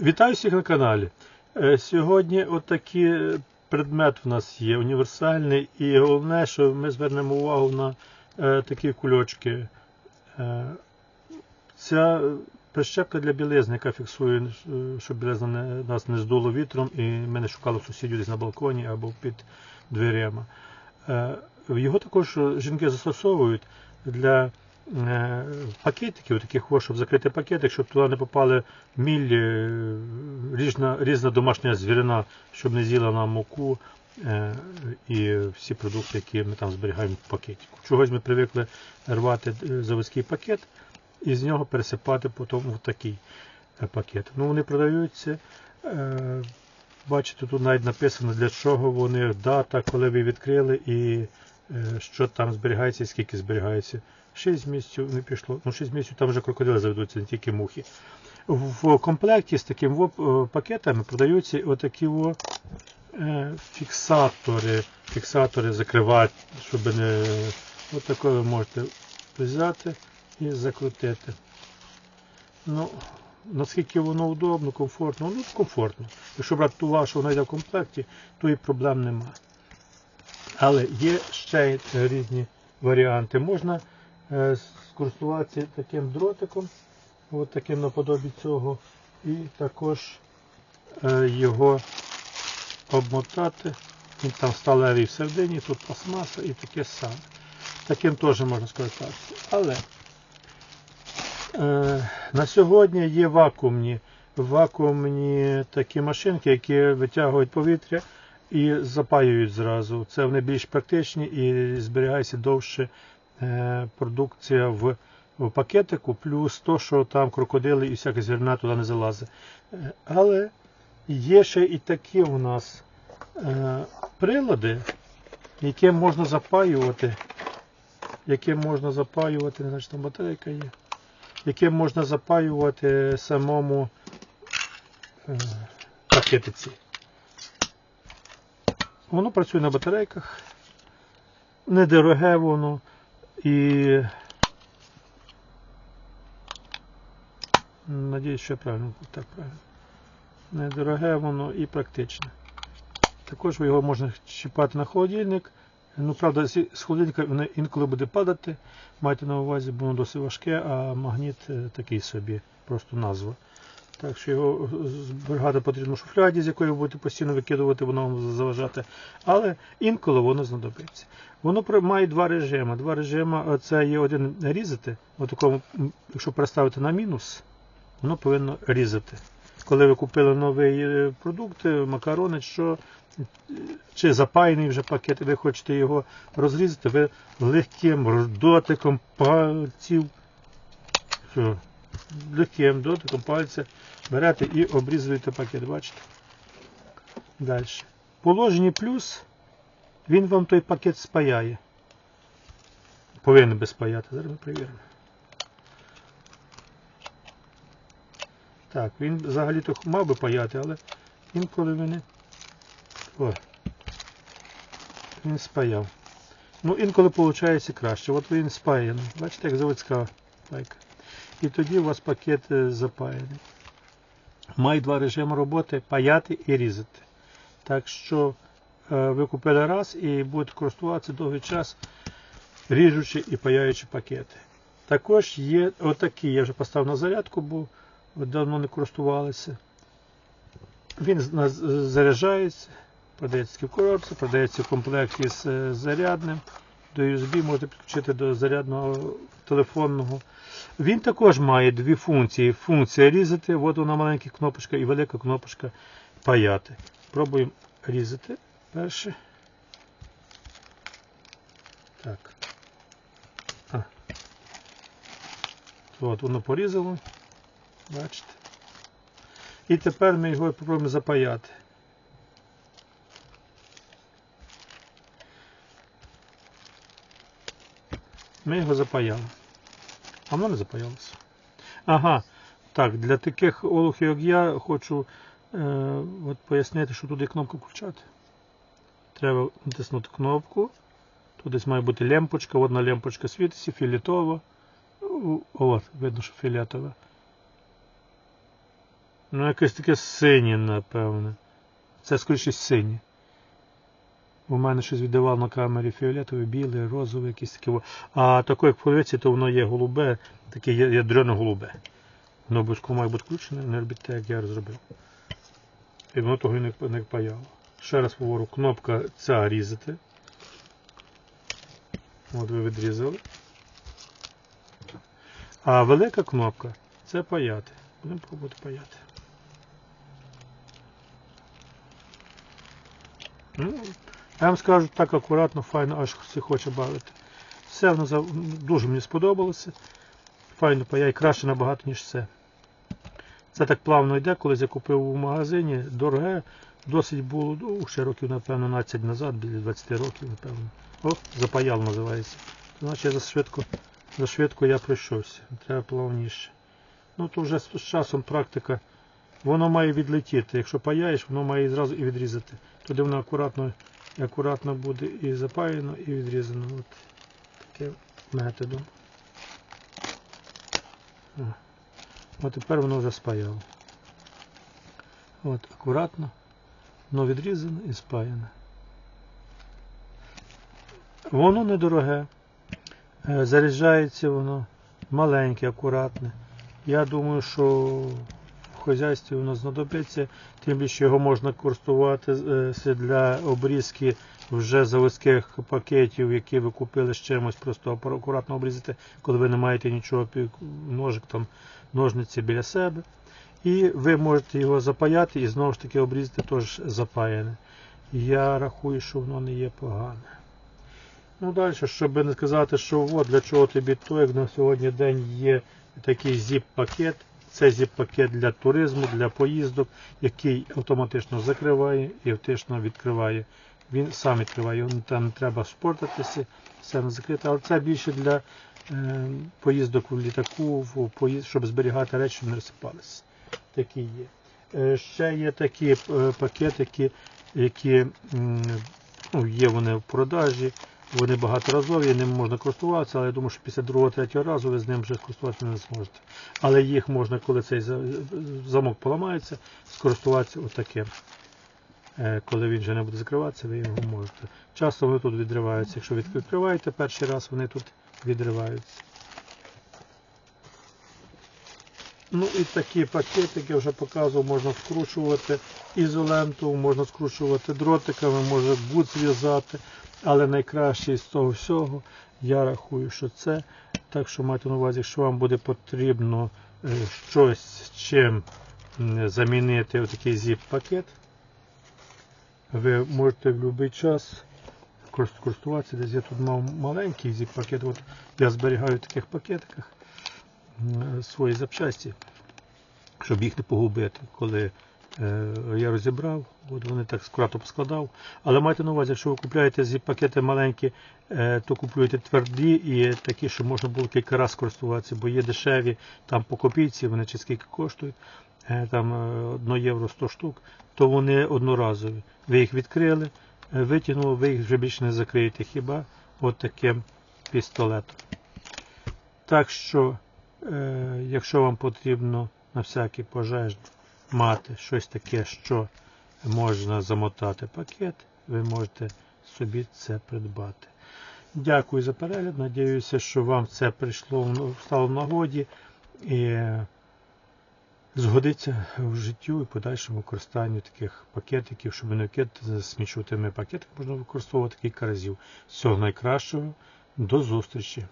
Вітаю всіх на каналі. Е, Сьогодні отакий предмет в нас є універсальний, і головне, що ми звернемо увагу на е, такі кульочки. Е, Ця прищепка для білизни, яка фіксує, е, щоб білизна нас не здуло вітром, і ми не шукали сусідів десь на балконі або під дверима. Е, Його також жінки застосовують для е, пакетиків, таких о, щоб закрити пакетик, щоб туди не попали міль, е, різна, різна домашня звірина, щоб не з'їла нам муку е, і всі продукти, які ми там зберігаємо в пакетику. Чогось ми привикли рвати е, заводський пакет і з нього пересипати потім в такий пакет. Ну, вони продаються. Бачите, тут навіть написано для чого вони, дата, коли ви відкрили і що там зберігається і скільки зберігається. 6 місяців не пішло. Ну, 6 місяців там вже крокодили заведуться, не тільки мухи. В комплекті з таким е, пакетами продаються отакі во, е, фіксатори. Фіксатори закривати, щоб не. Отако ви можете взяти і закрутити. Ну, наскільки воно удобно, комфортно, ну комфортно. Якщо брати ту вашу, вона йде в комплекті, то і проблем нема. Але є ще різні варіанти. Можна е, скористуватися таким дротиком, от таким наподобі цього, і також е, його обмотати. Він там сталевий всередині, тут пластмаса і таке саме. Таким теж можна скористатися. Але Е, На сьогодні є вакуумні, вакуумні такі машинки, які витягують повітря і запаюють зразу. Це вони більш практичні і зберігається довше е, продукція в, пакетику, плюс то, що там крокодили і всяке зерна туди не залазить. Е, Але є ще і такі у нас е, прилади, які можна запаювати, які можна запаювати, не знаю, там батарейка є яке можна запаювати самому пакетиці. Воно працює на батарейках, недороге воно і надіюсь, що я правильно так правильно. Недороге воно і практичне. Також його можна чіпати на холодильник. Ну, правда, з холодильника воно інколи буде падати. Майте на увазі, бо воно досить важке, а магніт е, такий собі, просто назва. Так що його зберігати потрібно в шуфляді, з якої ви будете постійно викидувати, воно вам заважати. Але інколи воно знадобиться. Воно має два режими. Два режими це є один різати, отакому, якщо переставити на мінус, воно повинно різати. Коли ви купили новий е, продукт, е, макарони, що чи запаяний вже пакет, і ви хочете його розрізати, ви легким дотиком пальців, легким дотиком пальця берете і обрізуєте пакет, бачите? Далі. Положені плюс, він вам той пакет спаяє. Повинен би спаяти. Зараз ми перевіримо. Так, він взагалі-то мав би паяти, але інколи вони. О, він спаяв. Ну, інколи виходить краще. От він спаяний. Бачите, як заводська пайка. І тоді у вас пакет е, запаяний. Має два режими роботи паяти і різати. Так що е, ви купили раз і будете користуватися довгий час, ріжучи і паяючи пакети. Також є отакі, я вже поставив на зарядку, бо давно не користувалися. Він заряджається, продається в коробці, продається в комплекті з е, зарядним. До USB можете підключити до зарядного телефонного. Він також має дві функції. Функція різати, от вона маленька кнопочка і велика кнопочка паяти. Пробуємо різати перше. Так. А. От воно порізало. Бачите. І тепер ми його спробуємо запаяти. Ми його запаяли. А воно не запаялося. Ага. Так, для таких олухів, як я, хочу е, от пояснити, що тут є кнопка включати. Треба натиснути кнопку. Тут десь має бути лемпочка, одна лемпочка світиться, фіолетова. У- От, видно, що фіолетова. Ну, якесь таке синє, напевне. Це скоріше синє. У мене щось віддавав на камері фіолетове, біле, розове, якісь таке. А таке, як в полиці, то воно є голубе, таке я- ядрене голубе. Воно обов'язково має бути включене, не робіть так, як я розробив. І воно того не, не паяло. Ще раз говорю, кнопка ця різати. От ви відрізали. А велика кнопка це паяти. Будемо пробувати паяти. Ну, я вам скажу так акуратно, файно, аж всі хоче бавити. Все воно дуже мені сподобалося. Файно паяй, краще набагато, ніж це. Це так плавно йде, колись я купив у магазині, дороге, досить було, ну, ще років, напевно, 12 назад, біля 20 років, напевно. О, запаял називається. Значить, я за швидко, за швидко я пройшовся. Треба плавніше. Ну, то вже з часом практика. Воно має відлетіти. Якщо паяєш, воно має зразу і відрізати. Туди воно акуратно, акуратно буде і запаяно, і відрізано. От таким методом. О. От тепер воно вже спаяло. От, акуратно. Воно відрізане і спаяне. Воно недороге. Е, Заряджається воно маленьке, акуратне. Я думаю, що в хазяйстві воно знадобиться, тим більше його можна користуватися для обрізки вже заводських пакетів, які ви купили з чимось, просто акуратно обрізати, коли ви не маєте нічого, ножик там, ножниці біля себе. І ви можете його запаяти і знову ж таки обрізати теж запаяне. Я рахую, що воно не є погане. Ну далі, щоб не сказати, що от для чого тобі то, як на сьогодні день є такий зіп-пакет. Це зіп-пакет для туризму, для поїздок, який автоматично закриває і автоматично відкриває. Він сам відкриває, його там не треба спортитися, все не закрите. Але це більше для е, поїздок в літаку, в поїзд, щоб зберігати речі, щоб не розсипалися. Такі є. Е, ще є такі е, пакетики, які ну, є вони в продажі. Вони багаторазові, ним можна користуватися, але я думаю, що після другого-третього разу ви з ним вже користуватися не зможете. Але їх можна, коли цей замок поламається, скористуватися отаким. Е, Коли він вже не буде закриватися, ви його можете. Часто вони тут відриваються. Якщо відкриваєте перший раз, вони тут відриваються. Ну і такі пакетики я вже показував, можна скручувати ізоленту, можна скручувати дротиками, може бут зв'язати. Але найкраще з того всього я рахую, що це. Так що майте на увазі, якщо вам буде потрібно е, щось чим замінити отакий зіп-пакет, ви можете в будь-який час користуватися. Десь я тут мав маленький зіп-пакет. От я зберігаю в таких пакетиках свої запчасті, щоб їх не погубити, коли я розібрав, от вони так скратно поскладав. Але майте на увазі, якщо ви купуєте зі пакети маленькі, е, то купуєте тверді і такі, що можна було кілька разів користуватися, бо є дешеві, там по копійці, вони чи скільки коштують, е, там 1 євро 100 штук, то вони одноразові. Ви їх відкрили, е, витягнули, ви їх вже більше не закриєте, хіба от пістолетом. Так що, е, якщо вам потрібно на всякий пожежний мати щось таке, що можна замотати пакет, ви можете собі це придбати. Дякую за перегляд. Надіюся, що вам це прийшло стало в нагоді і згодиться в життю і подальшому використанню таких пакетиків, щоб не кидати смічуватими пакетами, можна використовувати кілька разів. Всього найкращого. До зустрічі!